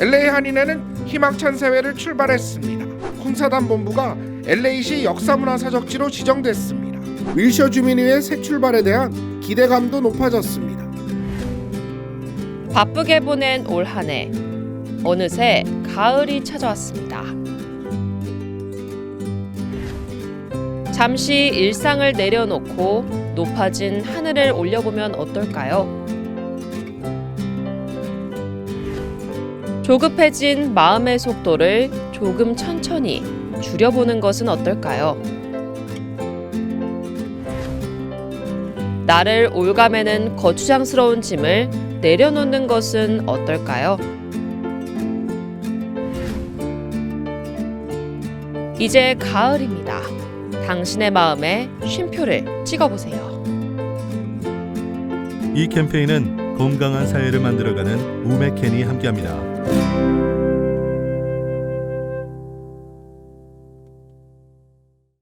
LA 한인회는 희망찬 사회를 출발했습니다. 콩사단 본부가 LA시 역사문화사적지로 지정됐습니다. 윌셔 주민회의 새 출발에 대한 기대감도 높아졌습니다. 바쁘게 보낸 올 한 해. 어느새 가을이 찾아왔습니다. 잠시 일상을 내려놓고 높아진 하늘을 올려보면 어떨까요? 조급해진 마음의 속도를 조금 천천히 줄여보는 것은 어떨까요? 나를 올가매는 거추장스러운 짐을 내려놓는 것은 어떨까요? 이제 가을입니다. 당신의 마음에 쉼표를 찍어보세요. 이 캠페인은 건강한 사회를 만들어가는 우메켄이 함께합니다.